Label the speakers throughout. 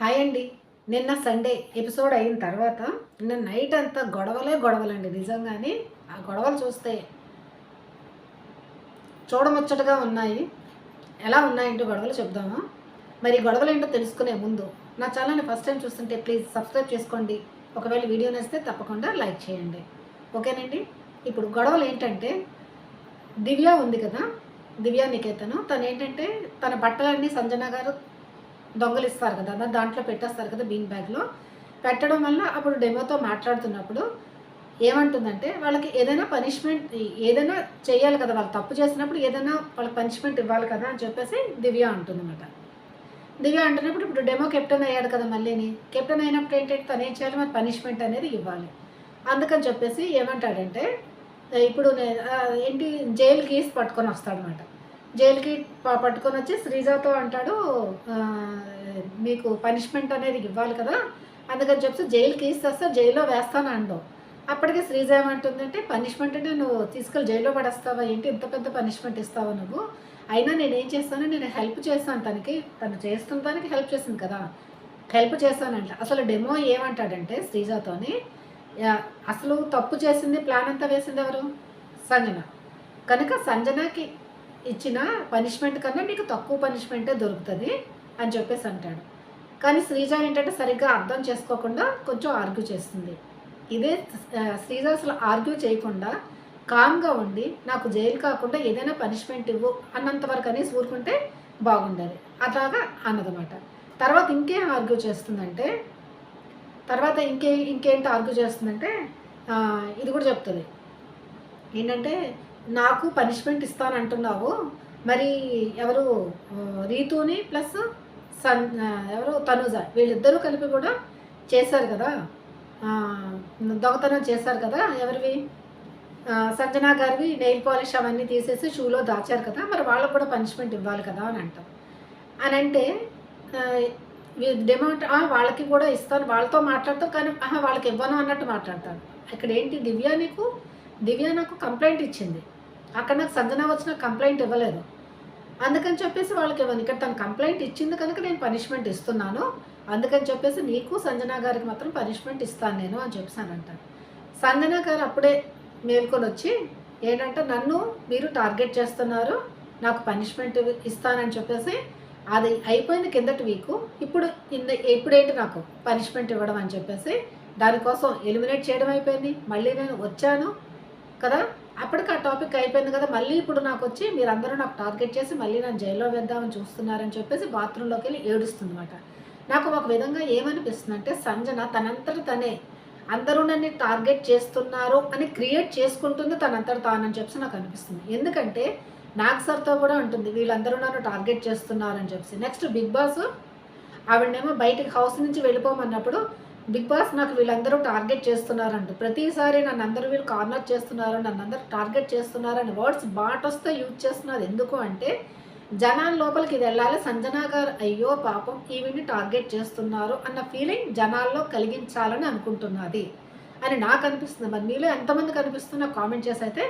Speaker 1: Hi అండి. నిన్న Sunday episode అయిన తర్వాత నిన్న నైట్ అంతా గొడవలే గొడవలండి నిజంగానే. ఆ గొడవలు చూస్తే చూడముచ్చటగా ఉన్నాయి. ఎలా ఉన్నాయంటే గొడవలు చెప్దామా? మరి గొడవలు ఏంటో తెలుసుకునే ముందు నా ఛానల్ని ఫస్ట్ టైం చూస్తుంటే ప్లీజ్ సబ్స్క్రైబ్ చేసుకోండి. ఒకవేళ వీడియో నచ్చితే తప్పకుండా లైక్ చేయండి. ఓకేనండి? ఇప్పుడు గొడవలు ఏంటంటే దివ్య ఉంది కదా. దివ్య నికేతను. తను ఏంటంటే తన బట్టలన్నీ సంజన గారు దొంగలిస్తారు కదా దాంట్లో పెట్టేస్తారు కదా బీన్ బ్యాగ్లో పెట్టడం వల్ల అప్పుడు డెమోతో మాట్లాడుతున్నప్పుడు ఏమంటుందంటే వాళ్ళకి ఏదైనా పనిష్మెంట్ ఏదైనా చేయాలి కదా వాళ్ళు తప్పు చేసినప్పుడు ఏదైనా వాళ్ళకి పనిష్మెంట్ ఇవ్వాలి కదా అని చెప్పేసి దివ్య అంటుందన్నమాట. దివ్య అంటున్నప్పుడు ఇప్పుడు డెమో కెప్టెన్ అయ్యాడు కదా మళ్ళీని. కెప్టెన్ అయినప్పుడు ఏంటంటే తను ఏం చేయాలి? మరి పనిష్మెంట్ అనేది ఇవ్వాలి. అందుకని చెప్పేసి ఏమంటాడంటే ఇప్పుడు ఏంటి జైలు కేసు పట్టుకొని వస్తాడనమాట జైలుకి పట్టుకొని వచ్చి శ్రీజాతో అంటాడు మీకు పనిష్మెంట్ అనేది ఇవ్వాలి కదా అందుకని చెప్పి జైలుకి ఇస్తే జైల్లో వేస్తాను అండవు అప్పటికే శ్రీజ ఏమంటుందంటే పనిష్మెంట్ అంటే నువ్వు తీసుకెళ్ళి జైల్లో పడేస్తావా? ఏంటి ఇంత పెద్ద పనిష్మెంట్ ఇస్తావా నువ్వు? అయినా నేను ఏం చేస్తాను నేను హెల్ప్ చేస్తాను తనకి తను చేస్తున్న దానికి హెల్ప్ చేసింది కదా హెల్ప్ చేస్తానంట. అసలు డెమో ఏమంటాడంటే శ్రీజాతోని యా- అసలు తప్పు చేసింది ప్లాన్ అంతా వేసింది ఎవరు? సంజన. కనుక సంజనకి ఇచ్చిన పనిష్మెంట్ కన్నా మీకు తక్కువ పనిష్మెంటే దొరుకుతుంది అని చెప్పేసి అంటాడు. కానీ శ్రీజ ఏంటంటే సరిగ్గా అర్థం చేసుకోకుండా కొంచెం ఆర్గ్యూ చేస్తుంది. ఇదే శ్రీజ అసలు ఆర్గ్యూ చేయకుండా కామ్గా ఉండి నాకు జైలు కాకుండా ఏదైనా పనిష్మెంట్ ఇవ్వు అన్నంత వరకు అనేసి ఊరుకుంటే బాగుండేది. అట్లాగా అన్నదన్నమాట తర్వాత ఇంకేం ఆర్గ్యూ చేస్తుందంటే తర్వాత ఇంకే ఇంకేంటి ఆర్గ్యూ చేస్తుందంటే ఇది కూడా చెప్తుంది. ఏంటంటే నాకు పనిష్మెంట్ ఇస్తానంటున్నావు. మరి ఎవరు రీతూని రీతుని ప్లస్ సన్ ఎవరు తనుజ వీళ్ళిద్దరూ కలిపి కూడా చేశారు కదా. దొంగతనం చేశారు కదా ఎవరివి? సంజనా గారివి నెయిల్ పాలిష్ అవన్నీ తీసేసి షూలో దాచారు కదా మరి వాళ్ళకు కూడా పనిష్మెంట్ ఇవ్వాలి కదా అని అంటాం అని అంటే డిమాండ్ వాళ్ళకి కూడా ఇస్తాను వాళ్ళతో మాట్లాడతాం కానీ ఆహా వాళ్ళకి ఇవ్వను అన్నట్టు మాట్లాడతాను ఇక్కడ ఏంటి దివ్య నీకు? దివ్య నాకు కంప్లైంట్ ఇచ్చింది. అక్కడ నాకు సంజన వచ్చిన కంప్లైంట్ ఇవ్వలేదు. అందుకని చెప్పేసి వాళ్ళకి ఇవ్వను ఇక్కడ తను కంప్లైంట్ ఇచ్చింది కనుక నేను పనిష్మెంట్ ఇస్తున్నాను. అందుకని చెప్పేసి నీకు సంజన గారికి మాత్రం పనిష్మెంట్ ఇస్తాను నేను అని చెప్పానంట సంజన గారు అప్పుడే మేల్కొని వచ్చి ఏంటంటే నన్ను మీరు టార్గెట్ చేస్తున్నారు నాకు పనిష్మెంట్ ఇస్తానని చెప్పేసి అది అయిపోయింది కిందటి వీకు. ఇప్పుడు ఇంద ఇప్పుడేంటి నాకు పనిష్మెంట్ ఇవ్వడం అని చెప్పేసి దానికోసం ఎలిమినేట్ చేయడం అయిపోయింది. మళ్ళీ నేను వచ్చాను కదా అప్పటికి ఆ టాపిక్ అయిపోయింది కదా మళ్ళీ ఇప్పుడు నాకు వచ్చి మీరందరూ నాకు టార్గెట్ చేసి మళ్ళీ నన్ను జైల్లో వేద్దామని చూస్తున్నారని చెప్పేసి బాత్రూంలోకి వెళ్ళి ఏడుస్తుంది అనమాట నాకు ఒక విధంగా ఏమనిపిస్తుంది అంటే సంజన తనంతట తనే అందరూ నన్ను టార్గెట్ చేస్తున్నారు అని క్రియేట్ చేసుకుంటుంది తనంతట తానని చెప్పి నాకు అనిపిస్తుంది. ఎందుకంటే నాగ్ సార్తో కూడా ఉంటుంది వీళ్ళందరూ నన్ను టార్గెట్ చేస్తున్నారని చెప్పి నెక్స్ట్ బిగ్ బాస్ ఆవిడనేమో బయటకి హౌస్ నుంచి వెళ్ళిపోమన్నప్పుడు బిగ్ బాస్ నాకు వీళ్ళందరూ టార్గెట్ చేస్తున్నారంట ప్రతిసారి నన్ను అందరూ వీళ్ళు కార్నర్ చేస్తున్నారు నన్ను అందరూ టార్గెట్ చేస్తున్నారని వర్డ్స్ బాటొస్తే యూజ్ చేస్తున్నారు. ఎందుకు అంటే జనాల లోపలికి ఇది వెళ్ళాలి. సంజనా గారు అయ్యో పాపం ఈవిని టార్గెట్ చేస్తున్నారు అన్న ఫీలింగ్ జనాల్లో కలిగించాలని అనుకుంటున్నది అని నాకు అనిపిస్తుంది. మరి మీలో ఎంతమంది కనిపిస్తున్నా కామెంట్ చేసి అయితే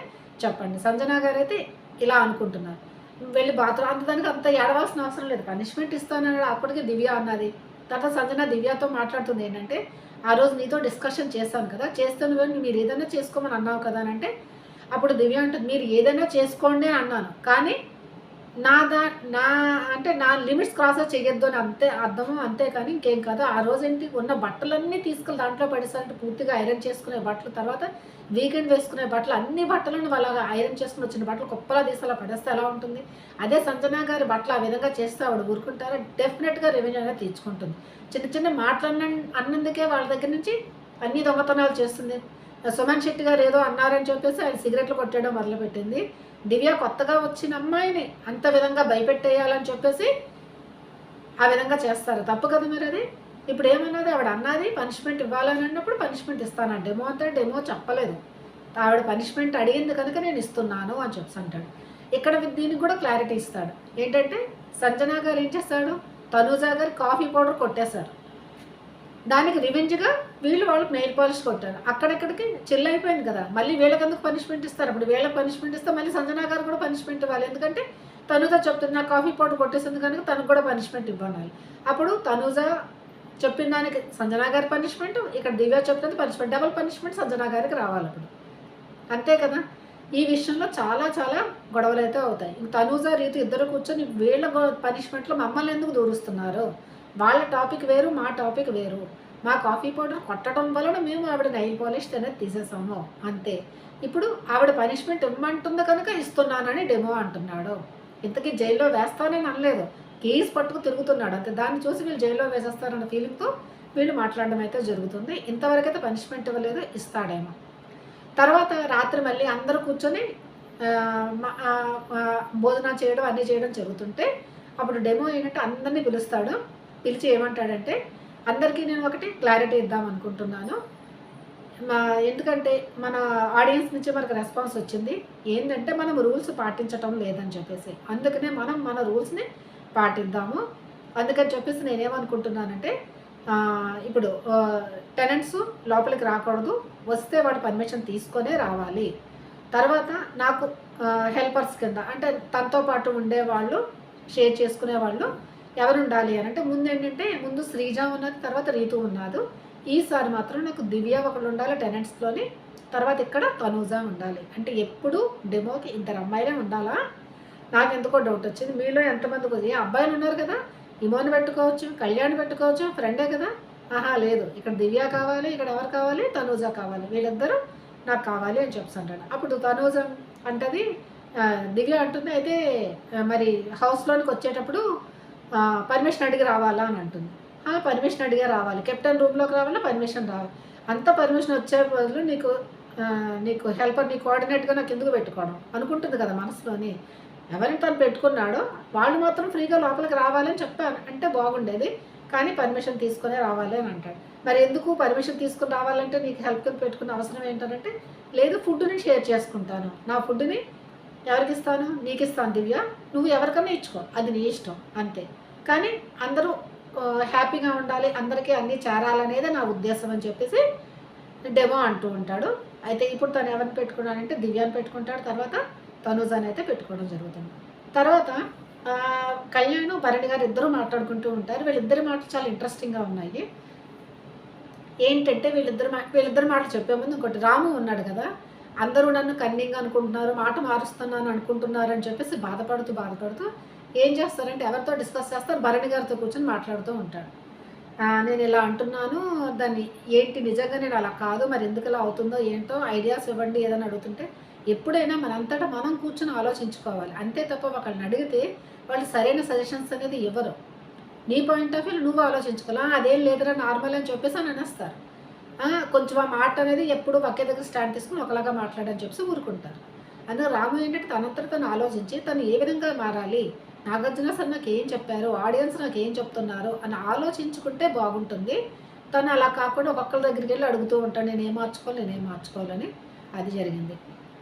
Speaker 1: చెప్పండి. సంజనా గారు అయితే ఇలా అనుకుంటున్నారు. వెళ్ళి బాత్రూమ్ అంత దానికి అంత ఏడవలసిన అవసరం లేదు. పనిష్మెంట్ ఇస్తానని అప్పటికే దివ్య అన్నది. తర్వాత సంజన దివ్యతో మాట్లాడుతుంది ఏంటంటే ఆ రోజు నీతో డిస్కషన్ చేశాను కదా చేస్తాను మీరు ఏదైనా చేసుకోమని అన్నావు కదా అని అంటే అప్పుడు దివ్య అంటే మీరు ఏదైనా చేసుకోండి అన్నాను. కానీ నా దా నా అంటే నా లిమిట్స్ క్రాస్ చేయొద్దు అని అంతే అర్థము అంతే కానీ ఇంకేం కాదు. ఆ రోజు ఉన్న బట్టలన్నీ తీసుకెళ్ళి దాంట్లో పడేసారంటే పూర్తిగా ఐరన్ చేసుకునే బట్టలు తర్వాత వీకెండ్ వేసుకునే బట్టలు అన్ని బట్టలను వాళ్ళ ఐరన్ చేసుకుని వచ్చిన బట్టలు కుప్పలా తీసి అలా పడేస్తే ఎలా ఉంటుంది? అదే సంజనా గారి బట్టలు ఆ విధంగా చేస్తే ఆవిడ ఊరుకుంటారా? డెఫినెట్గా రెవెన్యూ అనేది తీర్చుకుంటుంది. చిన్న చిన్న మాటలు అన్న అన్నందుకే వాళ్ళ దగ్గర నుంచి అన్ని దొంగతనాలు చేస్తుంది. సుమన్ శెట్టి గారు ఏదో అన్నారని చెప్పేసి ఆయన సిగరెట్లు కొట్టడం మొదలుపెట్టింది. దివ్య కొత్తగా వచ్చిన అమ్మాయిని అంత విధంగా భయపెట్టేయాలని చెప్పేసి ఆ విధంగా చేస్తారు. తప్పు కదా మరి అది? ఇప్పుడు ఏమన్నది? ఆవిడ అన్నది పనిష్మెంట్ ఇవ్వాలని అన్నప్పుడు పనిష్మెంట్ ఇస్తాను డెమో అంటే డెమో చెప్పలేదు. ఆవిడ పనిష్మెంట్ అడిగింది కనుక నేను ఇస్తున్నాను అని చెప్పి అంటాడు. ఇక్కడ దీనికి కూడా క్లారిటీ ఇస్తాడు. ఏంటంటే సంజనా గారు ఏం చేస్తాడు? తనూజా గారు కాఫీ పౌడర్ కొట్టేశారు. దానికి రివెంజ్గా వీళ్ళు వాళ్ళకి నెయిల్ పాలిష్ కొట్టారు. అక్కడెక్కడికి చిల్ అయిపోయింది కదా. మళ్ళీ వీళ్ళకి ఎందుకు పనిష్మెంట్ ఇస్తారు? అప్పుడు వీళ్ళకి పనిష్మెంట్ ఇస్తే మళ్ళీ సంజనా గారు కూడా పనిష్మెంట్ ఇవ్వాలి. ఎందుకంటే తనుజ చెప్తుంది నా కాఫీ పౌడర్ కొట్టేసింది కనుక తనకు కూడా పనిష్మెంట్ ఇవ్వాలి అప్పుడు తనుజ చెప్పిన దానికి సంజనా గారి పనిష్మెంట్ ఇక్కడ దివ్య చెప్పినది పనిష్మెంట్ డబుల్ పనిష్మెంట్ సంజనా గారికి రావాలి అప్పుడు. అంతే కదా? ఈ విషయంలో చాలా చాలా గొడవలు అయితే అవుతాయి. ఇంక తనూజ రీతి ఇద్దరు కూర్చొని వీళ్ళ పనిష్మెంట్లో మమ్మల్ని ఎందుకు దూరుస్తున్నారు? వాళ్ళ టాపిక్ వేరు మా టాపిక్ వేరు. మా కాఫీ పౌడర్ కొట్టడం వలన మేము ఆవిడ నైల్ పాలిష్ అనేది తీసేసాము. అంతే. ఇప్పుడు ఆవిడ పనిష్మెంట్ ఇవ్వమంటుంది కనుక ఇస్తున్నానని డెమో అంటున్నాడు. ఇంతకీ జైల్లో వేస్తానని అనలేదు. కేసు పట్టుకు తిరుగుతున్నాడు. అంతే. దాన్ని చూసి వీళ్ళు జైల్లో వేసేస్తారన్న ఫీలింగ్తో వీళ్ళు మాట్లాడడం అయితే జరుగుతుంది. ఇంతవరకు అయితే పనిష్మెంట్ ఇవ్వలేదు ఇస్తాడేమో. తర్వాత రాత్రి మళ్ళీ అందరూ కూర్చొని భోజనం చేయడం అన్నీ చేయడం జరుగుతుంటే అప్పుడు డెమో ఏంటంటే అందరినీ పిలుస్తాడు. పిలిచి ఏమంటాడంటే అందరికీ నేను ఒకటి క్లారిటీ ఇద్దాం అనుకుంటున్నాను. మా ఎందుకంటే మన ఆడియన్స్ నుంచి మనకు రెస్పాన్స్ వచ్చింది. ఏంటంటే మనం రూల్స్ పాటించటం లేదని చెప్పేసి. అందుకనే మనం మన రూల్స్ని పాటిద్దాము. అందుకని చెప్పేసి నేనేమనుకుంటున్నానంటే ఇప్పుడు టెనెంట్స్ లోపలికి రాకూడదు. వస్తే వాడు పర్మిషన్ తీసుకొనే రావాలి. తర్వాత నాకు హెల్పర్స్ కింద అంటే తనతో పాటు ఉండే వాళ్ళు షేర్ చేసుకునే వాళ్ళు ఎవరు ఉండాలి అని అంటే ముందు ఏంటంటే ముందు శ్రీజ ఉన్నది తర్వాత రీతు ఉన్నాదు ఈసారి మాత్రం నాకు దివ్య ఒకళ్ళు ఉండాలి టెనెంట్స్లోని తర్వాత ఇక్కడ తనూజ ఉండాలి. అంటే ఎప్పుడు డెమోకి ఇద్దరు అమ్మాయిలే ఉండాలా? నాకు ఎందుకో డౌట్ వచ్చింది. మీలో ఎంతమంది కొద్ది అబ్బాయిలు ఉన్నారు కదా? ఇమోని పెట్టుకోవచ్చు కళ్యాణ్ పెట్టుకోవచ్చు ఫ్రెండే కదా? ఆహా లేదు. ఇక్కడ దివ్య కావాలి ఇక్కడ ఎవరు కావాలి? తనూజ కావాలి. వీళ్ళిద్దరూ నాకు కావాలి అని చెప్తాను అప్పుడు తనూజ అంటది దివ్య అంటుంది అయితే మరి హౌస్లోనికి వచ్చేటప్పుడు పర్మిషన్ అడిగి రావాలా అని అంటుంది. పర్మిషన్ అడిగే రావాలి. కెప్టెన్ రూమ్లోకి రావాలా? పర్మిషన్ రావాలి. అంత పర్మిషన్ వచ్చే బదులు నీకు నీకు హెల్పర్ నీ కోఆర్డినేట్గా నాకు ఎందుకు పెట్టుకోవడం? అనుకుంటుంది కదా మనసులోని. ఎవరిని తను పెట్టుకున్నాడో వాళ్ళు మాత్రం ఫ్రీగా లోపలికి రావాలని చెప్పాను అంటే బాగుండేది. కానీ పర్మిషన్ తీసుకునే రావాలి అని అంటాడు. మరి ఎందుకు పర్మిషన్ తీసుకుని రావాలంటే నీకు హెల్ప్ కింద పెట్టుకున్న అవసరం ఏంటంటే లేదు ఫుడ్ని షేర్ చేసుకుంటాను. నా ఫుడ్ని ఎవరికి ఇస్తాను? నీకు ఇస్తాను దివ్య. నువ్వు ఎవరికన్నా ఇచ్చుకో. అది నీ ఇష్టం. అంతే. కానీ అందరూ హ్యాపీగా ఉండాలి అందరికీ అన్నీ చేరాలనేదే నా ఉద్దేశం అని చెప్పేసి డెమో అంటూ ఉంటాడు. అయితే ఇప్పుడు తను ఎవరిని పెట్టుకున్నాడంటే దివ్యాన్ని పెట్టుకుంటాడు తర్వాత తనుజాని అయితే పెట్టుకోవడం జరుగుతుంది. తర్వాత కళ్యాణ్ భరణి గారు ఇద్దరు మాట్లాడుకుంటూ ఉంటారు. వీళ్ళిద్దరి మాటలు చాలా ఇంట్రెస్టింగ్గా ఉన్నాయి. ఏంటంటే వీళ్ళిద్దరు మా వీళ్ళిద్దరు మాటలు చెప్పే ముందు ఇంకోటి రాము ఉన్నాడు కదా అందరూ నన్ను కన్నింగ్ అనుకుంటున్నారు మాట మారుస్తున్నాను అనుకుంటున్నారు అని చెప్పేసి బాధపడుతూ బాధపడుతూ ఏం చేస్తారంటే ఎవరితో డిస్కస్ చేస్తారు? భరణి గారితో కూర్చొని మాట్లాడుతూ ఉంటాడు నేను ఇలా అంటున్నాను దాన్ని ఏంటి నిజంగా నేను అలా కాదు మరి ఎందుకు ఇలా అవుతుందో ఏంటో ఐడియాస్ ఇవ్వండి ఏదని అడుగుతుంటే ఎప్పుడైనా మనంతటా మనం కూర్చొని ఆలోచించుకోవాలి. అంతే తప్ప ఒకళ్ళని అడిగితే వాళ్ళు సరైన సజెషన్స్ అనేది ఇవ్వరు. నీ పాయింట్ ఆఫ్ వ్యూ నువ్వు ఆలోచించుకోవాలి? అదేం లేదురా నార్మల్ అని చెప్పేసి అని అనేస్తారు. కొంచెం ఆ మాట అనేది ఎప్పుడు ఒకే దగ్గర స్టాండ్ తీసుకుని ఒకలాగా మాట్లాడని చెప్పేసి ఊరుకుంటారు. అందుకే రాము ఏంటంటే తనంతట తను ఆలోచించి తను ఏ విధంగా మారాలి? నాగార్జున సార్ నాకు ఏం చెప్పారు? ఆడియన్స్ నాకు ఏం చెప్తున్నారు? అని ఆలోచించుకుంటే బాగుంటుంది. తను అలా కాకుండా ఒక్కొక్కరి దగ్గరికి వెళ్ళి అడుగుతూ ఉంటాను నేను ఏం మార్చుకోవాలి? నేను ఏం మార్చుకోవాలని అది జరిగింది.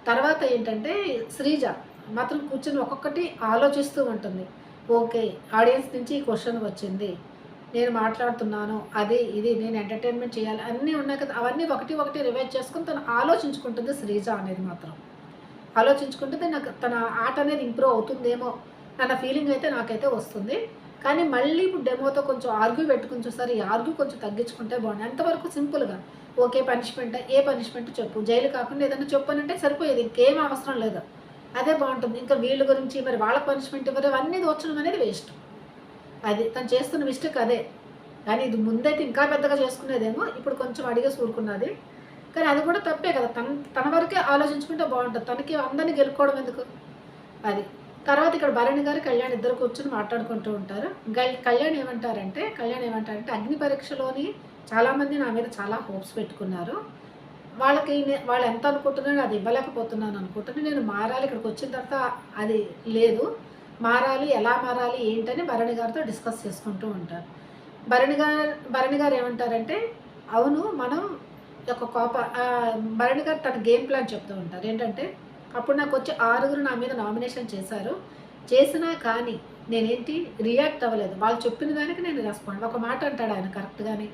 Speaker 1: తర్వాత ఏంటంటే శ్రీజ మాత్రం కూర్చొని ఒక్కొక్కటి ఆలోచిస్తూ ఉంటుంది. ఓకే ఆడియన్స్ నుంచి ఈ క్వశ్చన్ వచ్చింది. నేను మాట్లాడుతున్నాను. అది ఇది నేను ఎంటర్టైన్మెంట్ చేయాలి. అన్నీ ఉన్నాయి కదా. అవన్నీ ఒకటి ఒకటి రివైజ్ చేసుకుని తను ఆలోచించుకుంటుంది శ్రీజ అనేది మాత్రం. ఆలోచించుకుంటుంది నాకు తన ఆట అనేది ఇంప్రూవ్ అవుతుందేమో అన్న ఫీలింగ్ అయితే నాకైతే వస్తుంది. కానీ మళ్ళీ ఇప్పుడు డెమోతో కొంచెం ఆర్గ్యూ పెట్టుకుని చూస్తారు. ఈ ఆర్గ్యూ కొంచెం తగ్గించుకుంటే బాగుంది ఎంతవరకు సింపుల్గా ఓకే పనిష్మెంట్ ఏ పనిష్మెంట్ చెప్పు. జైలు కాకుండా ఏదైనా చెప్పు అని అంటే సరిపోయేది. ఇంకేం అవసరం లేదు. అదే బాగుంటుంది. ఇంకా వీళ్ళ గురించి మరి వాళ్ళ పనిష్మెంట్ ఇవ్వరు అవన్నీ దోచడం అనేది వేస్ట్ అది తను చేస్తున్న మిస్టేక్ అదే. కానీ ఇది ముందైతే ఇంకా పెద్దగా చేసుకునేదేమో. ఇప్పుడు కొంచెం అడిగే సూరుకున్నది. కానీ అది కూడా తప్పే కదా. తన తన వరకే ఆలోచించుకుంటే బాగుంటుంది. తనకి అందరినీ గెలుపుకోవడం ఎందుకు? అది. తర్వాత ఇక్కడ భరణి గారు కళ్యాణ్ ఇద్దరు కూర్చొని మాట్లాడుకుంటూ ఉంటారు. కళ్యాణ్ ఏమంటారంటే కళ్యాణ్ ఏమంటారంటే అగ్ని పరీక్షలోని చాలామంది నా మీద చాలా హోప్స్ పెట్టుకున్నారు. వాళ్ళకి వాళ్ళు ఎంత అనుకుంటున్నారో అది ఇవ్వలేకపోతున్నాను అనుకుంటున్నాను నేను మారాలి ఇక్కడికి వచ్చిన తర్వాత అది లేదు. మారాలి ఎలా మారాలి ఏంటని భరణి గారితో డిస్కస్ చేసుకుంటూ ఉంటారు. భరణి గారు భరణి గారు ఏమంటారంటే అవును మనం ఒక కోప భరణి గారు తన గేమ్ ప్లాన్ చెప్తూ ఉంటారు. ఏంటంటే అప్పుడు నాకు వచ్చి ఆరుగురు నా మీద నామినేషన్ చేశారు. చేసినా కానీ నేనేంటి రియాక్ట్ అవ్వలేదు. వాళ్ళు చెప్పిన దానికి నేను రెస్పాండ్ ఒక మాట అంటాడు ఆయన కరెక్ట్గానే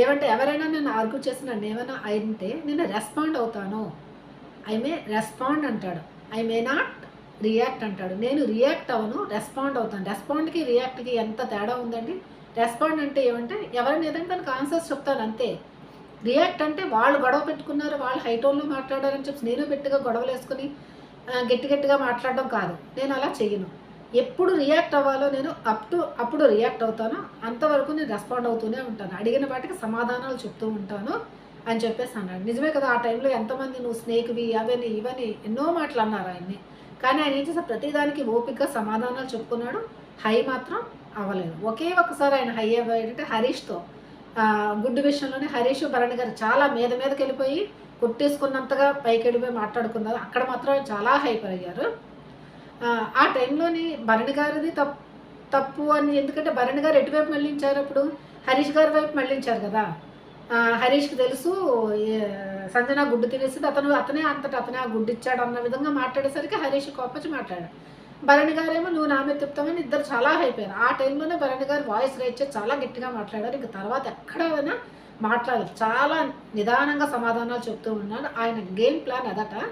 Speaker 1: ఏమంటే ఎవరైనా నేను ఆర్గ్యూ చేసిన ఏమైనా అయితే నేను రెస్పాండ్ అవుతాను. ఐ మే రెస్పాండ్ అంటాడు. ఐ మే నాట్ రియాక్ట్ అంటాడు. నేను రియాక్ట్ అవ్వను రెస్పాండ్ అవుతాను. రెస్పాండ్కి రియాక్ట్కి ఎంత తేడా ఉందండి? రెస్పాండ్ అంటే ఏమంటే ఎవరైనా ఏదైనా దానికి ఆన్సర్స్ చెప్తాను అంతే. రియాక్ట్ అంటే వాళ్ళు గొడవ పెట్టుకున్నారు వాళ్ళు హైటోన్లో మాట్లాడారని చెప్పి నేను గట్టిగా గొడవలు వేసుకుని గట్టి గట్టిగా మాట్లాడడం కాదు. నేను అలా చేయను ఎప్పుడు రియాక్ట్ అవ్వాలో నేను అప్ టు అప్పుడు రియాక్ట్ అవుతాను. అంతవరకు నేను రెస్పాండ్ అవుతూనే ఉంటాను. అడిగిన వాటికి సమాధానాలు చెప్తూ ఉంటాను అని చెప్పేసి అన్నాడు. నిజమే కదా ఆ టైంలో ఎంతమంది నువ్వు స్నేక్వి అవని ఇవని ఎన్నో మాటలు అన్నారు ఆయన్ని. కానీ ఆయన ఏం చేశారు? ప్రతిదానికి ఓపికగా సమాధానాలు చెప్పుకున్నాడు. హై మాత్రం అవ్వలేదు. ఒకే ఒక్కసారి ఆయన హై అవ్వాడంటే హరీష్తో గుడ్డు విషయంలోనే హరీష్ భరణి గారు చాలా మీద మీదకి వెళ్ళిపోయి కొట్టేసుకున్నంతగా పైకి వెళ్ళిపోయి మాట్లాడుకున్నారు. అక్కడ మాత్రం చాలా హైపర్ అయ్యారు. ఆ, టైంలోని భరణి గారిది తప్పు తప్పు అని ఎందుకంటే భరణి గారు ఎటువైపు మళ్ళించారు అప్పుడు? హరీష్ గారి వైపు మళ్ళించారు కదా. హరీష్కి తెలుసు సంజన గుడ్డు తినేసి అతను అతనే అంతటా అతనే ఆ గుడ్డు ఇచ్చాడు అన్న విధంగా మాట్లాడేసరికి హరీష్ కోపచ్చి మాట్లాడాడు. భరణి గారేమో నువ్వు నా మీద ఇద్దరు చాలా అయిపోయారు. ఆ టైంలోనే భరణి గారు వాయిస్ రేట్ చేసి చాలా గట్టిగా మాట్లాడారు. ఇంకా తర్వాత ఎక్కడైనా మాట్లాడారు. చాలా నిదానంగా సమాధానాలు చెప్తూ ఉన్నాడు. ఆయన గేమ్ ప్లాన్ అదట.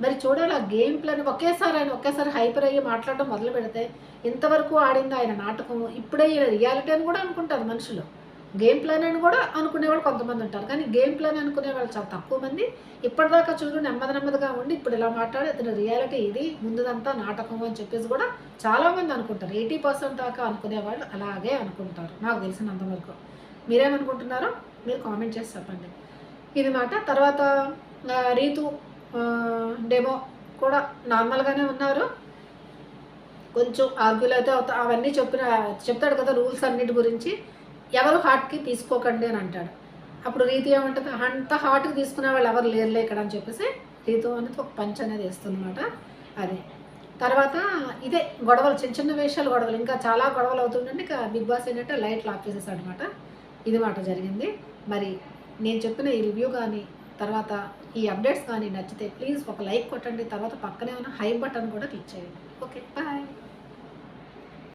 Speaker 1: మరి చూడాలి ఆ గేమ్ ప్లాన్ ఒకేసారి ఆయన ఒకేసారి హైపర్ అయ్యి మాట్లాడడం మొదలు పెడితే ఇంతవరకు ఆడింది ఆయన నాటకం. ఇప్పుడే రియాలిటీ అని కూడా అనుకుంటారు మనుషులు. గేమ్ ప్లాన్ అని కూడా అనుకునేవాళ్ళు కొంతమంది ఉంటారు. కానీ గేమ్ ప్లాన్ అనుకునే వాళ్ళు చాలా తక్కువ మంది. ఇప్పటిదాకా చూడు నెమ్మది నెమ్మదిగా ఉండి ఇప్పుడు ఇలా మాట్లాడి ఇతని రియాలిటీ ఇది ముందుదంతా నాటకం అని చెప్పేసి కూడా చాలామంది అనుకుంటారు. ఎయిటీ పర్సెంట్ దాకా అనుకునే వాళ్ళు అలాగే అనుకుంటారు. నాకు తెలిసినంతవరకు మీరేమనుకుంటున్నారో మీరు కామెంట్ చేసి చెప్పండి. ఇది మాట. తర్వాత రీతు డెమో కూడా నార్మల్గానే ఉన్నారు. కొంచెం ఆర్గ్యులు అయితే అవుతా అవన్నీ చెప్పిన చెప్తాడు కదా రూల్స్ అన్నిటి గురించి. ఎవరు హార్ట్కి తీసుకోకండి అని అంటాడు. అప్పుడు రీతి ఏమంటుంది? అంత హార్ట్కి తీసుకునే వాళ్ళు ఎవరు లేరులే ఇక్కడ అని చెప్పేసి రీతు అనేది ఒక పంచ్ అనేది వేస్తుందన్నమాట. అది. తర్వాత ఇదే గొడవలు చిన్న చిన్న విషయాలు గొడవలు. ఇంకా చాలా గొడవలు అవుతుండండి ఇంకా బిగ్ బాస్ ఏంటంటే లైట్లు ఆఫ్ చేసేసాడు అనమాట ఇది మాట జరిగింది. మరి నేను చెప్పిన ఈ రివ్యూ కానీ తర్వాత ఈ అప్డేట్స్ కానీ నచ్చితే ప్లీజ్ ఒక లైక్ కొట్టండి. తర్వాత పక్కనే ఉన్న హై బటన్ కూడా క్లిక్ చేయండి. Okay bye